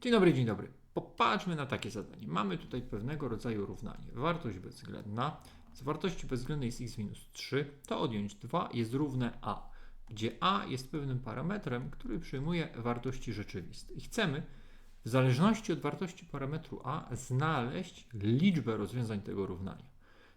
Dzień dobry, dzień dobry. Popatrzmy na takie zadanie. Mamy tutaj pewnego rodzaju równanie. Wartość bezwzględna z wartości bezwzględnej z x minus 3 to odjąć 2 jest równe a, gdzie a jest pewnym parametrem, który przyjmuje wartości rzeczywiste. I chcemy w zależności od wartości parametru a znaleźć liczbę rozwiązań tego równania.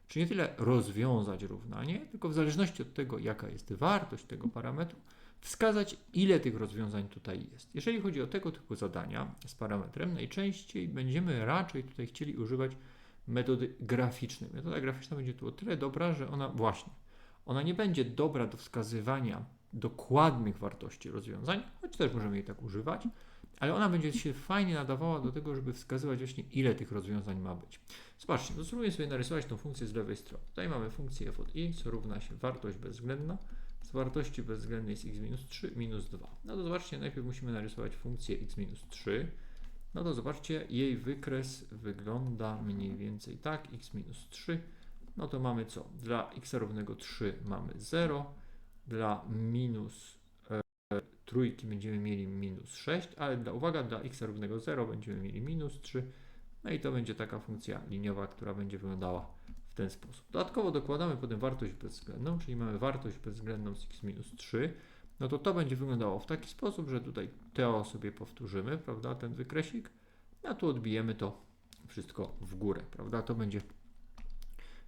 Czyli nie tyle rozwiązać równanie, tylko w zależności od tego, jaka jest wartość tego parametru, wskazać, ile tych rozwiązań tutaj jest. Jeżeli chodzi o tego typu zadania z parametrem, najczęściej będziemy raczej tutaj chcieli używać metody graficznej. Metoda graficzna będzie tu o tyle dobra, że ona właśnie, ona nie będzie dobra do wskazywania dokładnych wartości rozwiązań, choć też możemy jej tak używać, ale ona będzie się fajnie nadawała do tego, żeby wskazywać właśnie, ile tych rozwiązań ma być. Zobaczcie, no spróbuję sobie narysować tą funkcję z lewej strony. Tutaj mamy funkcję f od x równa się wartość bezwzględna wartości bezwzględnej z x minus 3 minus 2. No to zobaczcie, najpierw musimy narysować funkcję x minus 3. No to zobaczcie, jej wykres wygląda mniej więcej tak, x minus 3. No to mamy co? Dla x równego 3 mamy 0, dla minus e, trójki będziemy mieli minus 6, ale dla, uwaga, dla x równego 0 będziemy mieli minus 3. No i to będzie taka funkcja liniowa, która będzie wyglądała ten sposób. Dodatkowo dokładamy potem wartość bezwzględną, czyli mamy wartość bezwzględną z x minus 3. No to to będzie wyglądało w taki sposób, że tutaj to sobie powtórzymy, prawda, ten wykresik, a tu odbijemy to wszystko w górę, prawda, to będzie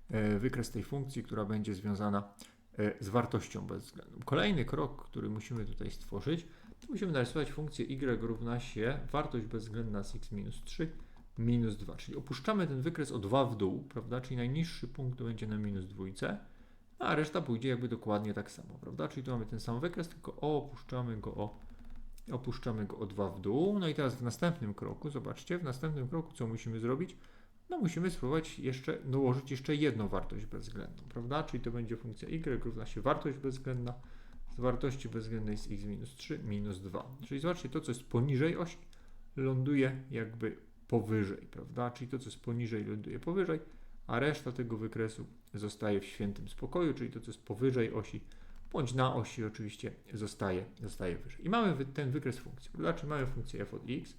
e, wykres tej funkcji, która będzie związana e, z wartością bezwzględną. Kolejny krok, który musimy tutaj stworzyć, to musimy narysować funkcję y równa się wartość bezwzględna z x minus 3 minus 2, czyli opuszczamy ten wykres o 2 w dół, prawda, czyli najniższy punkt będzie na minus dwójce, a reszta pójdzie jakby dokładnie tak samo, prawda, czyli tu mamy ten sam wykres, tylko opuszczamy go o, opuszczamy go o 2 w dół, no i teraz w następnym kroku, zobaczcie, w następnym kroku co musimy zrobić? No musimy spróbować jeszcze dołożyć jeszcze jedną wartość bezwzględną, prawda, czyli to będzie funkcja y równa się wartość bezwzględna z wartości bezwzględnej z x minus 3 minus 2, czyli zobaczcie, to co jest poniżej osi ląduje jakby powyżej, prawda? Czyli to, co jest poniżej, ląduje powyżej, a reszta tego wykresu zostaje w świętym spokoju, czyli to, co jest powyżej osi, bądź na osi oczywiście zostaje, zostaje wyżej. I mamy ten wykres funkcji, prawda? Czyli mamy funkcję f od x.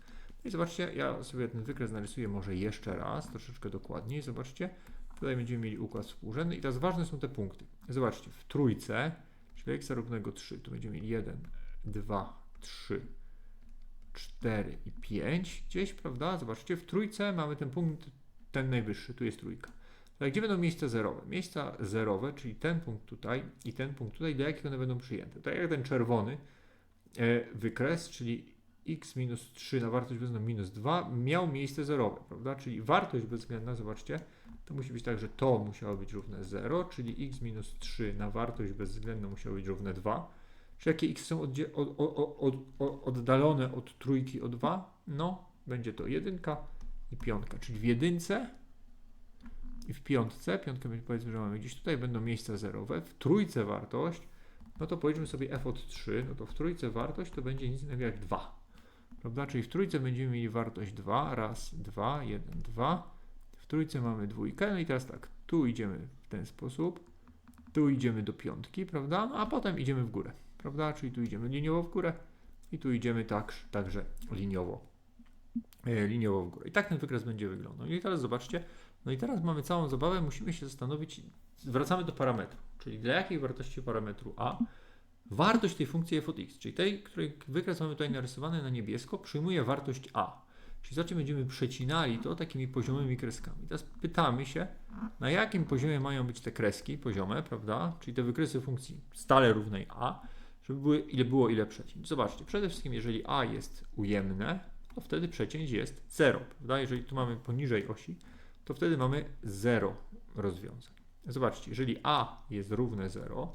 I zobaczcie, ja sobie ten wykres narysuję może jeszcze raz, troszeczkę dokładniej. Zobaczcie, tutaj będziemy mieli układ współrzędny i teraz ważne są te punkty. Zobaczcie, w trójce, czyli x równego 3, tu będziemy mieli 1, 2, 3, 4 i 5 gdzieś, prawda? Zobaczcie, w trójce mamy ten punkt, ten najwyższy, tu jest trójka. Tak, gdzie będą miejsca zerowe? Miejsca zerowe, czyli ten punkt tutaj i ten punkt tutaj, do jakich one będą przyjęte? Tak jak ten czerwony e, wykres, czyli x minus 3 na wartość bezwzględną minus 2 miał miejsce zerowe, prawda? Czyli wartość bezwzględna, zobaczcie, to musi być tak, że to musiało być równe 0, czyli x minus 3 na wartość bezwzględną musiało być równe 2 czy jakie x są od, od, od, oddalone od trójki o 2? No, będzie to jedynka i piątka, czyli w jedynce i w piątce, piątkę powiedzmy, że mamy gdzieś tutaj, będą miejsca zerowe, w trójce wartość, no to powiedzmy sobie f od 3, no to w trójce wartość to będzie nic innego jak 2, prawda? Czyli w trójce będziemy mieli wartość 2, raz, 2, 1, 2, w trójce mamy dwójkę, no i teraz tak, tu idziemy w ten sposób, tu idziemy do piątki, prawda? No a potem idziemy w górę prawda? Czyli tu idziemy liniowo w górę i tu idziemy tak, także liniowo, e, liniowo w górę. I tak ten wykres będzie wyglądał. I teraz zobaczcie, no i teraz mamy całą zabawę, musimy się zastanowić, wracamy do parametru, czyli dla jakiej wartości parametru a wartość tej funkcji f x, czyli tej, której wykres mamy tutaj narysowany na niebiesko, przyjmuje wartość a. Czyli zobaczcie, będziemy przecinali to takimi poziomymi kreskami. Teraz pytamy się, na jakim poziomie mają być te kreski poziome, prawda? Czyli te wykresy funkcji stale równej a żeby były, ile było ile przecięć. Zobaczcie, przede wszystkim jeżeli a jest ujemne, to wtedy przecięć jest 0, prawda? Jeżeli tu mamy poniżej osi, to wtedy mamy 0 rozwiązań. Zobaczcie, jeżeli a jest równe 0,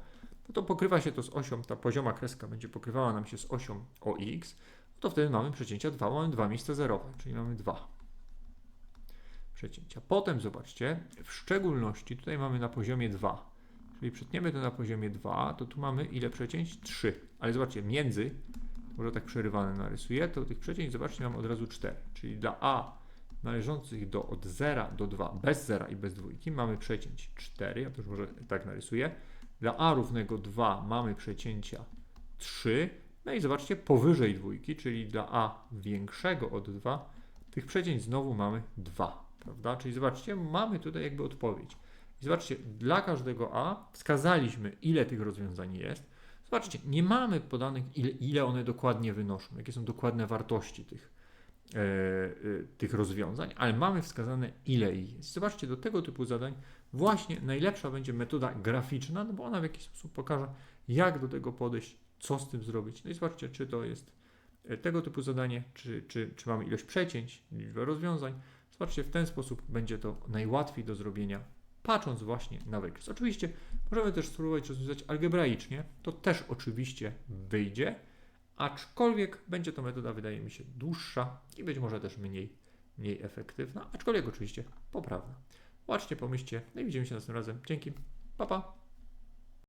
no to pokrywa się to z osią, ta pozioma kreska będzie pokrywała nam się z osią OX, to wtedy mamy przecięcia 2, mamy dwa miejsca zerowe, czyli mamy 2 przecięcia. Potem zobaczcie, w szczególności tutaj mamy na poziomie 2 Czyli przetniemy to na poziomie 2, to tu mamy ile przecięć? 3. Ale zobaczcie, między, może tak przerywane narysuję, to tych przecięć, zobaczcie, mam od razu 4. Czyli dla A należących do od 0 do 2, bez 0 i bez dwójki, mamy przecięć 4, ja to już może tak narysuję. Dla A równego 2 mamy przecięcia 3, No i zobaczcie, powyżej dwójki, czyli dla a większego od 2, tych przecięć znowu mamy 2, prawda? Czyli zobaczcie, mamy tutaj jakby odpowiedź. I zobaczcie, dla każdego a wskazaliśmy, ile tych rozwiązań jest. Zobaczcie, nie mamy podanych, ile, ile one dokładnie wynoszą, jakie są dokładne wartości tych, e, e, tych rozwiązań, ale mamy wskazane, ile ich jest. Zobaczcie, do tego typu zadań właśnie najlepsza będzie metoda graficzna, no bo ona w jakiś sposób pokaże, jak do tego podejść, co z tym zrobić. No i zobaczcie, czy to jest e, tego typu zadanie, czy, czy, czy mamy ilość przecięć, liczbę rozwiązań. Zobaczcie, w ten sposób będzie to najłatwiej do zrobienia, patrząc właśnie na wykres. Oczywiście możemy też spróbować rozwiązać algebraicznie, to też oczywiście wyjdzie, aczkolwiek będzie to metoda, wydaje mi się, dłuższa i być może też mniej, mniej efektywna, aczkolwiek oczywiście poprawna. Zobaczcie, pomyślcie, no i widzimy się następnym razem. Dzięki, pa pa!